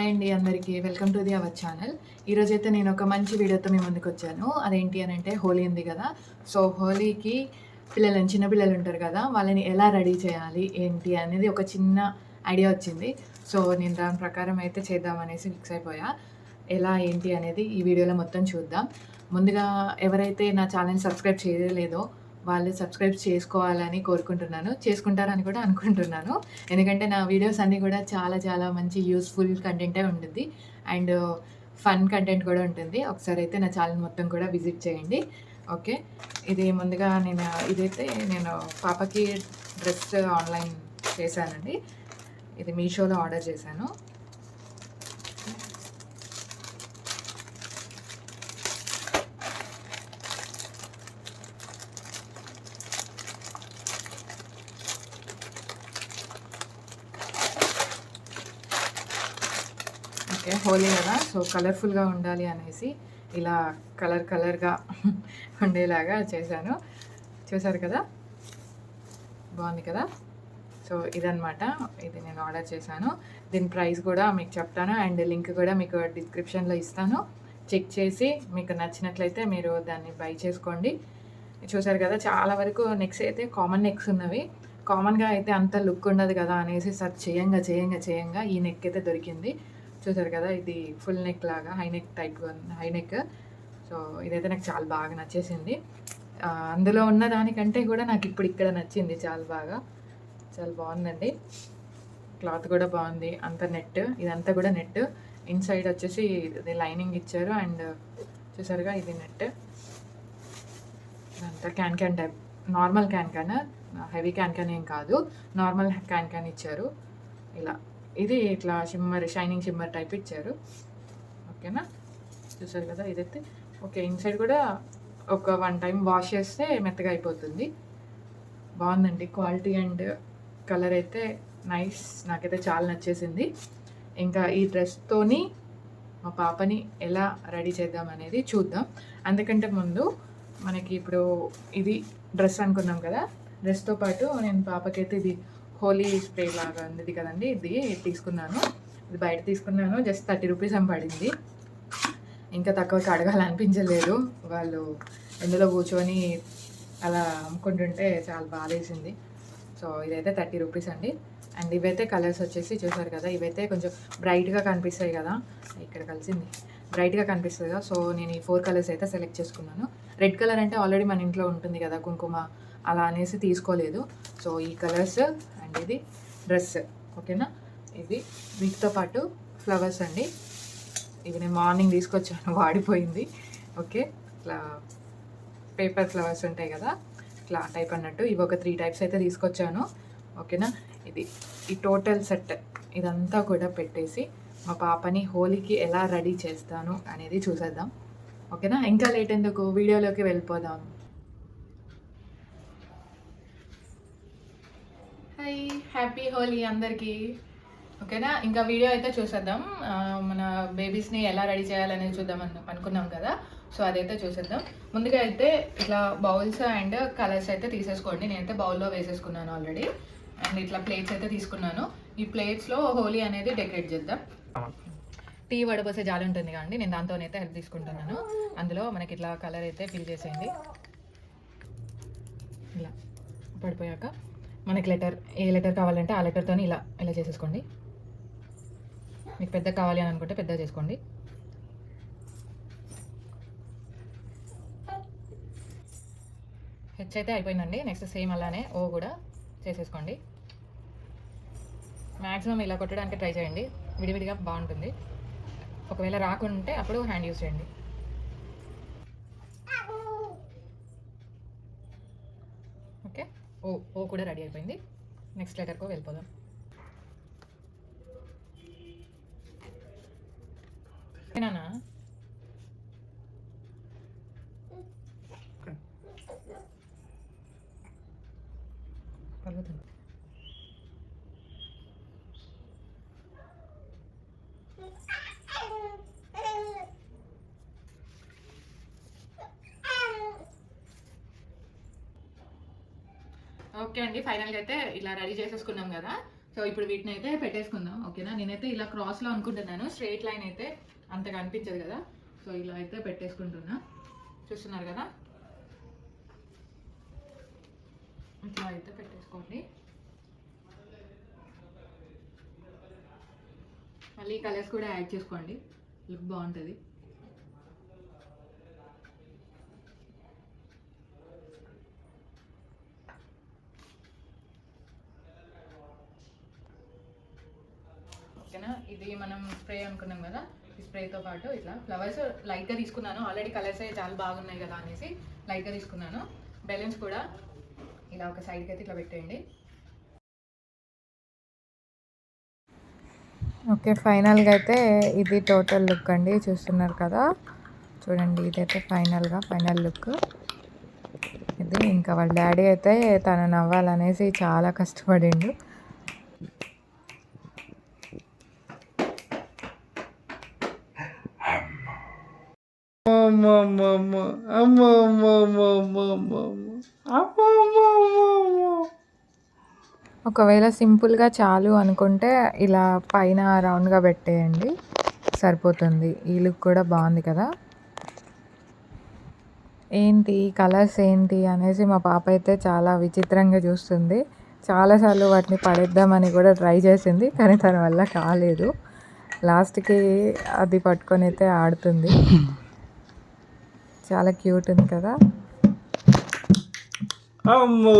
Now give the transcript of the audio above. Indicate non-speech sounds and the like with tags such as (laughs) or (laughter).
Hi అండి అందరికీ. Welcome to the our channel. ఈరోజు అయితే నేను ఒక మంచి వీడియోతో మీ ముందుకు వచ్చాను. అదేంటి అని అంటే హోలీ ఉంది కదా. సో హోలీకి పిల్లలు చిన్న పిల్లలు ఉంటారు కదా వాళ్ళని ఎలా రెడీ చేయాలి ఏంటి అనేది ఒక చిన్న ఐడియా వచ్చింది. సో నేను దాని ప్రకారం అయితే చేద్దామనేసి ఫిక్స్ అయిపోయా. ఎలా ఏంటి అనేది ఈ వీడియోలో మొత్తం చూద్దాం. ముందుగా ఎవరైతే నా ఛానల్ సబ్స్క్రైబ్ చేయలేదో వాళ్ళు సబ్స్క్రైబ్ చేసుకోవాలని కోరుకుంటున్నాను. చేసుకుంటారని కూడా అనుకుంటున్నాను. ఎందుకంటే నా వీడియోస్ అన్నీ కూడా చాలా చాలా మంచి యూస్ఫుల్ కంటెంటే ఉంటుంది. అండ్ ఫన్ కంటెంట్ కూడా ఉంటుంది. ఒకసారి అయితే నా ఛానల్ మొత్తం కూడా విజిట్ చేయండి. ఓకే? ఇది ముందుగా నేను ఇదైతే నేను పాపకి డ్రెస్ ఆన్లైన్ చేశానండి. ఇది మీషోలో ఆర్డర్ చేశాను. ఓకే హోలీ కదా? సో కలర్ఫుల్గా ఉండాలి అనేసి ఇలా కలర్ కలర్గా (laughs) ఉండేలాగా చేశాను. చూసారు కదా? బాగుంది కదా? సో ఇదనమాట ఇది నేను ఆర్డర్ చేశాను. దీని ప్రైస్ కూడా మీకు చెప్తాను. అండ్ లింక్ కూడా మీకు డిస్క్రిప్షన్లో ఇస్తాను. చెక్ చేసి మీకు నచ్చినట్లయితే మీరు దాన్ని బై చేసుకోండి. చూసారు కదా? చాలా వరకు నెక్స్ అయితే కామన్ నెక్స్ ఉన్నవి. కామన్గా అయితే అంత లుక్ ఉండదు కదా అనేసి సర్చ్ చేయంగా చేయంగా చేయంగా ఈ నెక్ అయితే దొరికింది. చూసారు కదా ఇది ఫుల్ నెక్ లాగా high neck type high neck so ఇదైతే నాకు చాలా బాగా నచ్చేసింది. అందులో ఉన్న దానికంటే కూడా నాకు ఇప్పుడు ఇక్కడ నచ్చింది చాలా బాగా. చాలా బాగుందండి. క్లాత్ కూడా బాగుంది అంత నెట్ ఇదంతా కూడా నెట్. ఇన్సైడ్ వచ్చేసి ఇది లైనింగ్ ఇచ్చారు అండ్ చూసారుగా ఇది నెట్. ఇదంతా can can type normal can can heavy can can ఏం కాదు నార్మల్ క్యాన్ క్యాన్ ఇచ్చారు. ఇలా. ఇది ఇట్లా షిమ్మర్ షైనింగ్ షిమ్మర్ టైప్ ఇచ్చారు. ఓకేనా? చూసారు కదా ఇదైతే? ఓకే ఇన్సైడ్ కూడా ఒక వన్ టైం వాష్ చేస్తే మెత్తగా అయిపోతుంది. బాగుందండి క్వాలిటీ అండ్ కలర్ అయితే నైస్ నాకైతే చాలా నచ్చేసింది. ఇంకా ఈ డ్రెస్తోని మా పాపని ఎలా రెడీ చేద్దాం అనేది చూద్దాం. అందుకంటే ముందు మనకి ఇప్పుడు ఇది డ్రెస్ అనుకున్నాం కదా? డ్రెస్తో పాటు నేను పాపకైతే ఇది హోలీ స్ప్రే లాగా ఉంది కదండి ఇది తీసుకున్నాను. ఇది బయట తీసుకున్నాను జస్ట్ థర్టీ రూపీస్ అని పడింది. ఇంకా తక్కువకి అడగాలనిపించలేదు. వాళ్ళు ఎందులో కూర్చొని అలా అమ్ముకుంటుంటే చాలా బాధేసింది. సో ఇదైతే థర్టీ రూపీస్ అండి. అండ్ ఇవైతే కలర్స్ వచ్చేసి చూసారు కదా ఇవైతే కొంచెం బ్రైట్గా కనిపిస్తాయి కదా. ఇక్కడ కలిసింది. బ్రైట్గా కనిపిస్తుంది కదా. సో నేను ఈ ఫోర్ కలర్స్ అయితే సెలెక్ట్ చేసుకున్నాను. రెడ్ కలర్ అంటే ఆల్రెడీ మన ఇంట్లో ఉంటుంది కదా కుంకుమ అలా అనేసి తీసుకోలేదు. సో ఈ కలర్స్ అండి ఇది డ్రెస్ ఓకేనా? ఇది వీటితో పాటు ఫ్లవర్స్ అండి. ఇవి నేను మార్నింగ్ తీసుకొచ్చాను వాడిపోయింది. ఓకే ఇట్లా పేపర్ ఫ్లవర్స్ ఉంటాయి కదా ఇట్లా టైప్ అన్నట్టు. ఇవి ఒక త్రీ టైప్స్ అయితే తీసుకొచ్చాను ఓకేనా? ఇది ఈ టోటల్ సెట్ ఇదంతా కూడా పెట్టేసి మా పాపని హోలీకి ఎలా రెడీ చేస్తాను అనేది చూసేద్దాం ఓకేనా? ఇంకా లేట్ ఎందుకు? వీడియోలోకి వెళ్ళిపోదాం. హాయ్ హ్యాపీ హోలీ అందరికీ. ఓకేనా? ఇంకా వీడియో అయితే చూసేద్దాం. మన బేబీస్ని ఎలా రెడీ చేయాలనేది చూద్దాం అనుకున్నాం కదా. సో అదైతే చూసేద్దాం. ముందుగా అయితే ఇట్లా బౌల్స్ అండ్ కలర్స్ అయితే తీసేసుకోండి. నేనైతే బౌల్లో వేసేసుకున్నాను ఆల్రెడీ అండ్ ఇట్లా ప్లేట్స్ అయితే తీసుకున్నాను. ఈ ప్లేట్స్లో హోలీ అనేది డెకరేట్ చేద్దాం. టీ వడపోసే జాలి ఉంటుంది కదండి. నేను దాంతోనైతే హెల్ప్ తీసుకుంటున్నాను. అందులో మనకి ఇట్లా కలర్ అయితే ఫిల్ చేసేయండి. ఇలా పడిపోయాక. మనకి లెటర్ ఏ లెటర్ కావాలంటే ఆ లెటర్తో ఇలా ఇలా చేసేసుకోండి. మీకు పెద్ద కావాలి అని అనుకుంటే పెద్ద చేసుకోండి. హెచ్ అయితే అయిపోయిందండి. నెక్స్ట్ సేమ్ అలానే ఓ కూడా చేసేసుకోండి. మ్యాక్సిమం ఇలా కొట్టడానికి ట్రై చేయండి. విడివిడిగా బాగుంటుంది. ఒకవేళ రాకుంటే అప్పుడు హ్యాండ్ యూస్ చేయండి ఓకే ఓ ఓ కూడా రెడీ అయిపోయింది. నెక్స్ట్ లెటర్కో వెళ్ళిపోదాం. ఏనానా ఓకే అండి ఫైనల్గా అయితే ఇలా రెడీ చేసేసుకున్నాం కదా. సో ఇప్పుడు వీటిని అయితే పెట్టేసుకుందాం ఓకేనా? నేనైతే ఇలా క్రాస్లో అనుకుంటున్నాను స్ట్రైట్ లైన్ అయితే అంతగా అనిపించదు కదా. సో ఇలా అయితే పెట్టేసుకుంటున్నా. చూస్తున్నారు కదా? ఇట్లా అయితే పెట్టేసుకోండి. మళ్ళీ కలర్స్ కూడా యాడ్ చేసుకోండి. లుక్ బాగుంటుంది. ఓకేనా? ఇది మనం స్ప్రే అనుకున్నాం కదా? ఈ స్ప్రేతో పాటు ఇట్లా ఫ్లవర్స్ లైట్గా తీసుకున్నాను. ఆల్రెడీ కలర్స్ అయితే చాలా బాగున్నాయి కదా అనేసి లైట్గా తీసుకున్నాను. బెలూన్స్ కూడా ఇలా ఒక సైడ్కి అయితే ఇట్లా పెట్టేయండి. ఓకే ఫైనల్గా అయితే ఇది టోటల్ లుక్ అండి. చూస్తున్నారు కదా? చూడండి ఇదైతే ఫైనల్గా ఫైనల్ లుక్ ఇది ఇంకా వాళ్ళ డాడీ అయితే తను నవ్వాలనేసి చాలా కష్టపడిండు. ఒకవేళ సింపుల్గా చాలు అనుకుంటే ఇలా పైన రౌండ్గా పెట్టేయండి. సరిపోతుంది. ఈ లుక్ కూడా బాగుంది కదా. ఏంటి? కలర్స్ ఏంటి? అనేసి మా పాప అయితే చాలా విచిత్రంగా చూస్తుంది. చాలాసార్లు వాటిని పడేద్దామని కూడా ట్రై చేసింది కానీ తన వల్ల కాలేదు. లాస్ట్కి అది పట్టుకొని అయితే ఆడుతుంది. చాలా క్యూట్ ఉంది కదా. అమ్మో!